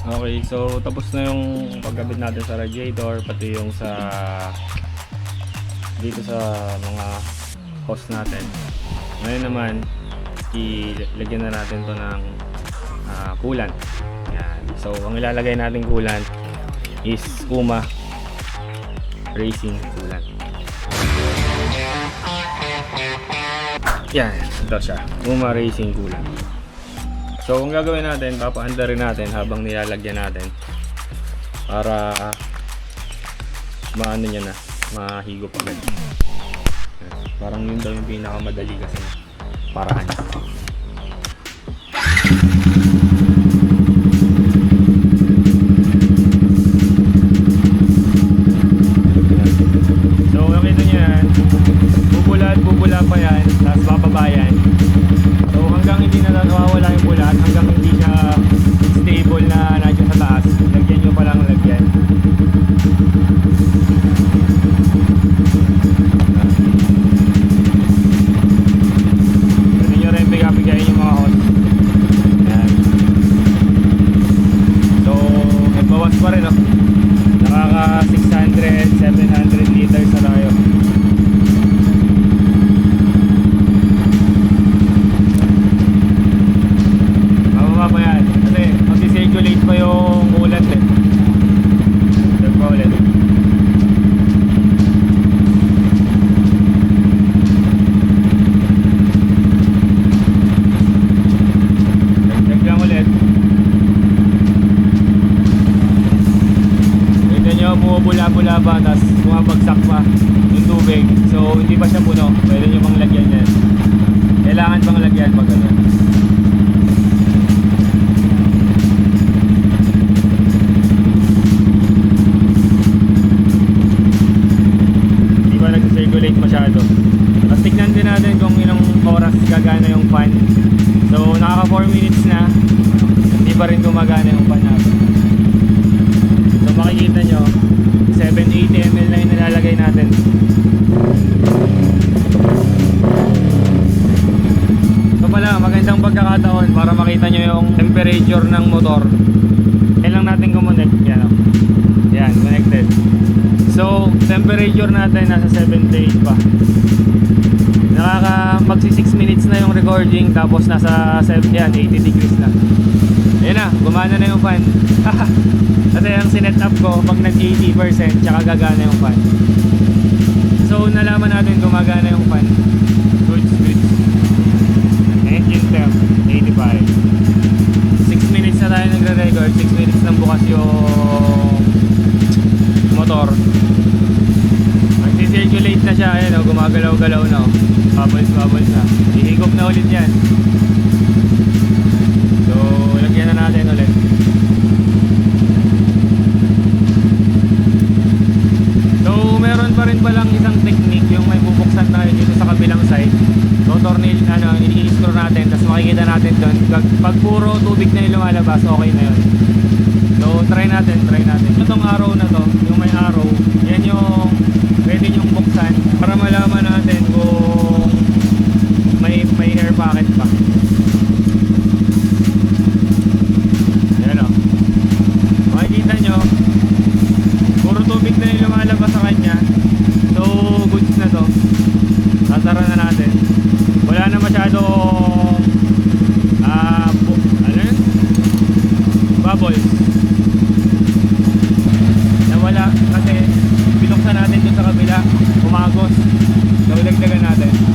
Okay, so tapos na yung pagkabit natin sa radiator, pati yung sa dito sa mga hose natin. Ngayon naman, ilagyan na natin to ng ah, coolant. Yan. So, ang ilalagay natin coolant is Kuma Racing Coolant. Yan, ito siya. Kuma Racing Coolant. So, ang gagawin natin, papaanda rin natin habang nilalagyan natin para maano niya na, mahigop agad. Parang yun daw yung pinakamadali kasi paraan. So, nakita niyo yan. Bubula at bubula pa yan. Tapos bababa yan. 700 liters na tayo. Mababa pa yan. Kasi mag-circulate pa yung ulan eh. Check pa ulit. Check, check lang ulit. Tignan nyo, bumubula-bula pa, tapos bumabagsak pa yung tubig. So, hindi pa siya puno. Pwede nyo pang lagyan yan. Kailangan pang lagyan pag ganun. Hindi pa nag-circulate masyado. Tapos tignan din natin kung ilang oras gagana yung fan. So, nakaka 4 minutes na. Hindi pa rin gumagana yung fan temperature ng motor. Yan lang natin kumonect. Yan, oh. Yan, connected. So, temperature natin nasa 78 pa. Nakaka magsi 6 minutes na yung recording tapos nasa 7, yan, 80 degrees na. Ayan na, gumana na yung fan. Kasi ang sinet up ko, pag nag 80%, tsaka gagana yung fan. So, nalaman natin gumagana yung fan. Good, good. Engine temp, 85. 6 minutes na tayo nagre-record, 6 minutes nang bukas yung motor. Nag-circulate na siya, ayan o, gumagalaw-galaw na o. Bubbles, bubbles na. Ihigop na ulit yan. So, lagyan na natin ulit. So, rin palang isang technique yung may bubuksan tayo dito sa kabilang side. So, tornil, ano, i-screw natin, tapos makikita natin doon. Pag, pag puro tubig na yung okay na yun. So, try natin, try natin. Itong arrow na to, yung may arrow, yan yung pwede nyong buksan para malaman natin kung may, may air pocket pa. Ayan o. Makikita nyo, puro tubig na yung lumalabas sa kanya. So, goods na to. Sasara na natin. Wala na masyadong ah, bu- ano yun? Bubbles. Nawala kasi binuksan natin dun sa kabila. Umagos. So, dagdagan natin.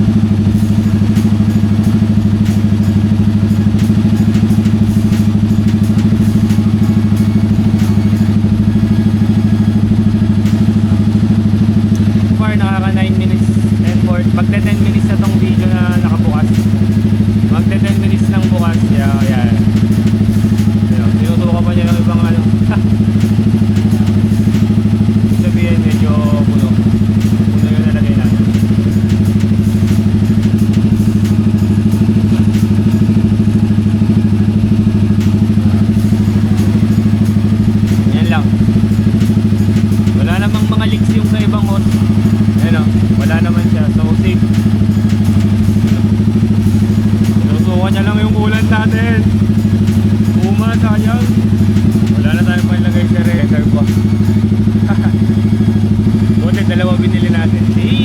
naman siya. So safe. Sinusukan niya lang yung ulan natin. Uma, sayang. Wala na tayong panlagay sa render ko. Buti dalawa binili natin. See?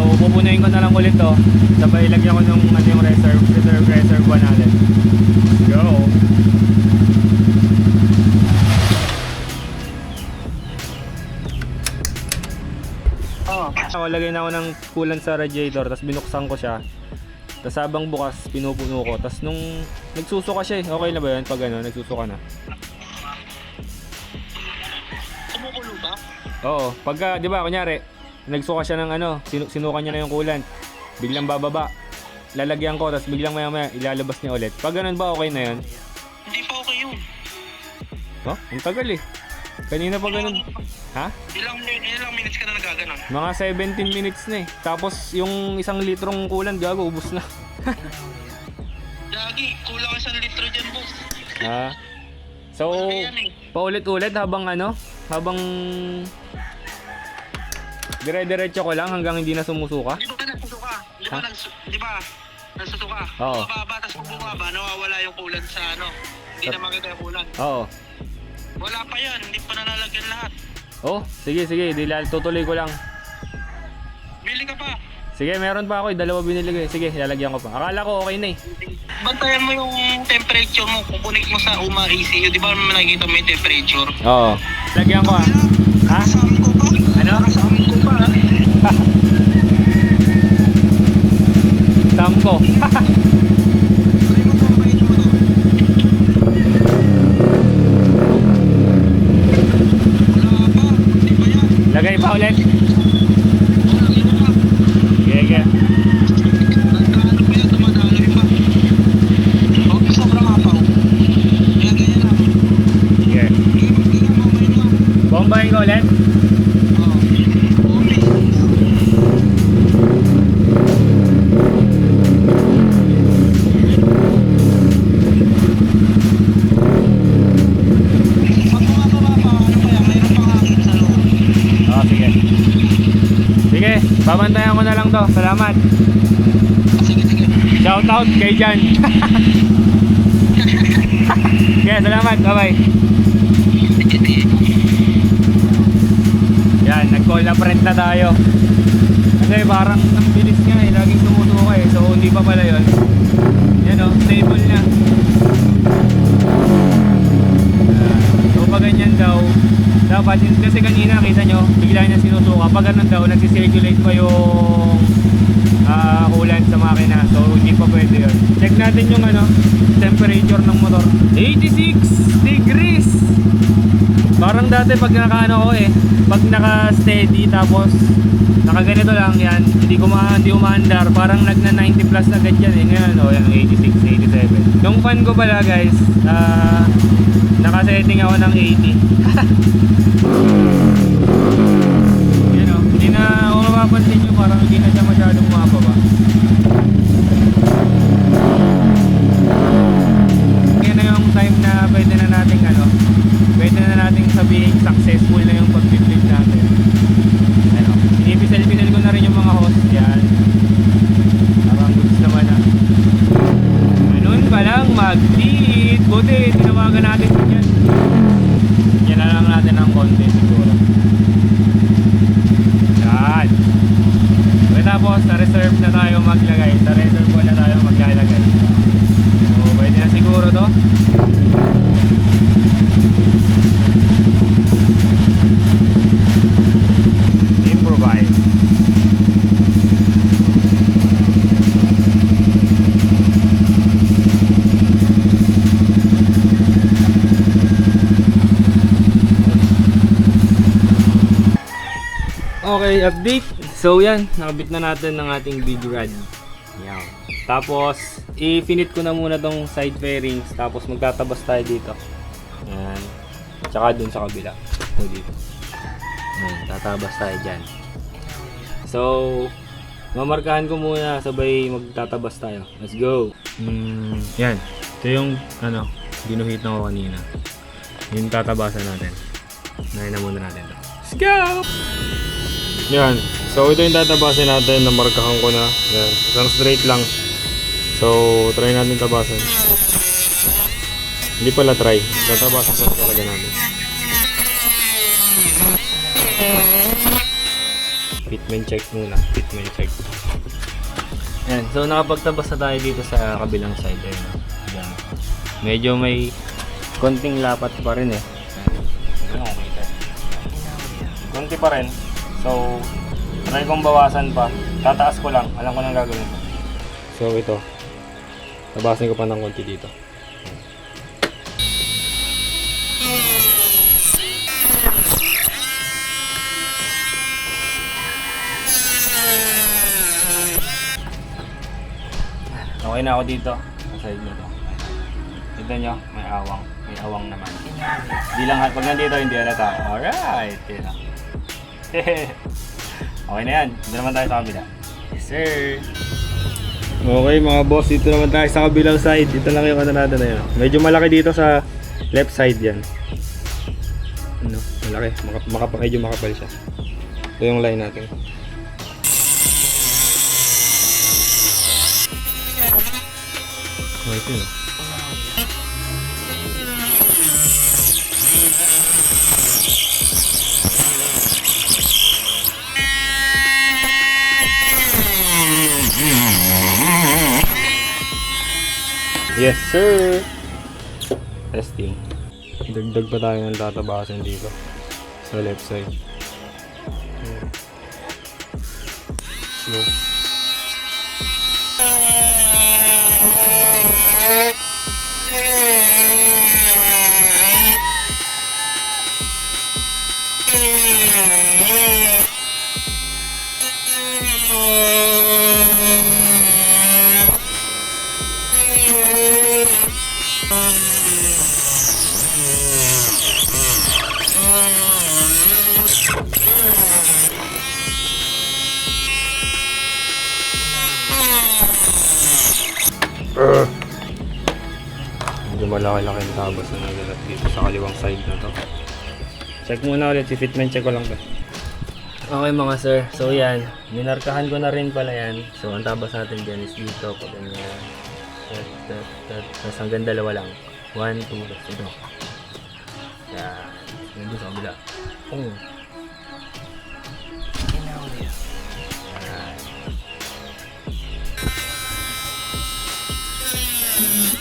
So pupunuin ko na lang ulit to. Sabay ilagyan ko nung ano yung reserve, reserve, reserve one natin. Let's go. Ako lagay na ako ng coolant sa radiator, tapos binuksan ko siya. Tapos habang bukas, pinupuno ko. Tapos nung nagsusuka siya eh. Okay na ba yun pag ano, nagsusuka na? Kumukulo ba? Oo. Pagka, di ba, kunyari, nagsuka siya ng ano, sinu sinuka niya na yung coolant. Biglang bababa. Lalagyan ko, tapos biglang maya maya ilalabas niya ulit. Pag ganun ba, okay na yun? Hindi pa okay yun. Oh, ang tagal eh. Kanina pa ganun. Ha? Ilang, ilang minutes ka na nagaganon? Mga 17 minutes na eh. Tapos yung isang litrong coolant, gago, ubus na. Gagi, kulang isang litro dyan, boss. Ah. So, eh? paulit-ulit habang ano, habang dire-diretso ko lang hanggang hindi na sumusuka. Di ba nagsusuka? Di ba Ha? nagsu- di ba? Nagsusuka? Oo. Bumababa, tapos kung bumaba, nawawala yung kulan sa ano. Hindi Sa- na makita yung kulan. Oo. Wala pa yan, hindi pa nalalagyan lahat. Oh, sige, sige, di lal tutuloy ko lang. Bili ka pa. Sige, meron pa ako, eh, dalawa binili ko. eh. Sige, lalagyan ko pa. Akala ko okay na eh. Bantayan mo yung temperature mo. Kung connect mo sa UMA ECU, di ba nakikita mo yung temperature? Oo. Lagyan ko ah. Ha? Kasama ko pa. Ano? Kasama ko pa. Tam ko. Try mo pambahin mo to. Wala pa. Hindi pa yan. Lagay pa ulit. Wala yun pa. Sige, sige. Nagkaano pa yan, dumadaloy pa. Huwag mo sobrang apaw. Kaya ganyan lang. Sige. Hindi mo, hindi mo, pambahin mo. Bombahin ko ulit. Oo. Okay. Pag bumababa pa, ano pa yan, mayroon pang hangin sa loob. Oo, Oh, sige. Sige, babantayan ko na lang to. Salamat. Sige, sige. Shout out kay Jan. Sige, salamat. Bye-bye. Yan, nag-call na friend na tayo. Kasi parang ang bilis nga eh, laging tumutuka eh. So hindi pa pala yun. Yan o, stable na. Ganyan daw, dapat yun, kasi kanina kita nyo, bigla niya sinusuka. Pag ganun daw, nagsisirculate pa yung ah coolant sa makina. So hindi pa pwede yun. Check natin yung ano, temperature ng motor. 86 degrees! Parang dati pag nakaano ko eh, pag naka-steady tapos nakaganito lang yan, hindi ko ma hindi umaandar, parang nagna 90 plus na ganyan eh. Ngayon, oh, yan 86, 87. Yung fan ko pala guys, ah naka-setting ako ng 80. Yun oh, hindi na, kung mapapansin nyo, parang hindi na siya masyadong mapaba. Time na pwede na nating ano, pwede na nating sabihin successful na yung pag-build natin. Ano, inipisel-pisel ko na rin yung mga host yan. Parang goods naman ah. Ganun pa lang, mag-lead. Buti, tinawagan natin yan. Yan na lang natin ng konti siguro. Yan. Okay, tapos, sa reserve na tayo maglagay. Sa reserve na tayo maglalagay. Siguro to. Improvise. Okay, update. So yan, nakabit na natin ng ating big rod. Yan. Tapos, i-finit ko na muna tong side fairings. Tapos magtatabas tayo dito. Yan. Tsaka dun sa kabila. So dito. Yan, tatabas tayo dyan. So, mamarkahan ko muna sabay magtatabas tayo. Let's go! Mm, yan. Ito yung, ano, ginuhit na ko kanina. Yung tatabasan natin. Nahin na muna natin. Let's go! Yan. So ito yung tatabasin natin na markahan ko na. Yan. Isang straight lang. So try natin tabasin. Hindi pala try. Tatabasin ko talaga namin. Fitment check muna. Fitment check. Yan. So nakapagtabas na tayo dito sa kabilang side. Ayun. oh. Yan. Medyo may konting lapat pa rin eh. Okay. Konti pa rin. So, try kong bawasan pa. Tataas ko lang. Alam ko nang gagawin ko. So, ito. Tabasin ko pa ng konti dito. Okay na ako dito. Sa side na to. Tignan nyo, may awang. May awang naman. Hindi lang, pag nandito, hindi halata. Alright. Yun na. okay na yan. Dito naman tayo sa kabila. Yes, sir. Okay mga boss, dito naman tayo sa kabilang side. Dito lang yung ano natin na yun. Medyo malaki dito sa left side yan. Ano, malaki. Maka, maka, medyo makapal siya. Ito yung line natin. Okay, ito yun. Yes, sir! Testing. Dagdag pa tayo ng tatabasan dito. Sa left side. Ayan. Slow. Medyo malaki-laki ang tabas na nagalat dito sa kaliwang side na to. Check muna ulit, si fitment check ko lang to. Okay mga sir, so yan, minarkahan ko na rin pala yan. So ang tabas natin dyan is dito, pag ganyan. Tapos hanggang dalawa lang. One, two, tapos ito. Yan. Doon sa kabila. Oh. Yan.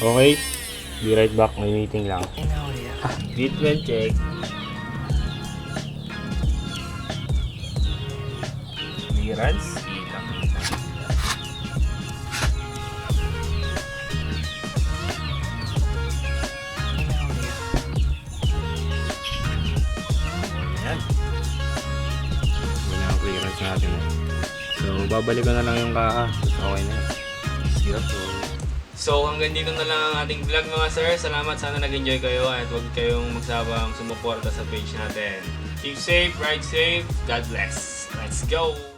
Okay. Be right back. May meeting lang. Treatment check. Clearance. Natin. eh. So, babalik ko na lang yung kaha. Okay na. Sirap so. So hanggang dito na lang ang ating vlog mga sir. Salamat sana nag-enjoy kayo at huwag kayong magsabang sumuporta sa page natin. Keep safe, ride safe, God bless. Let's go!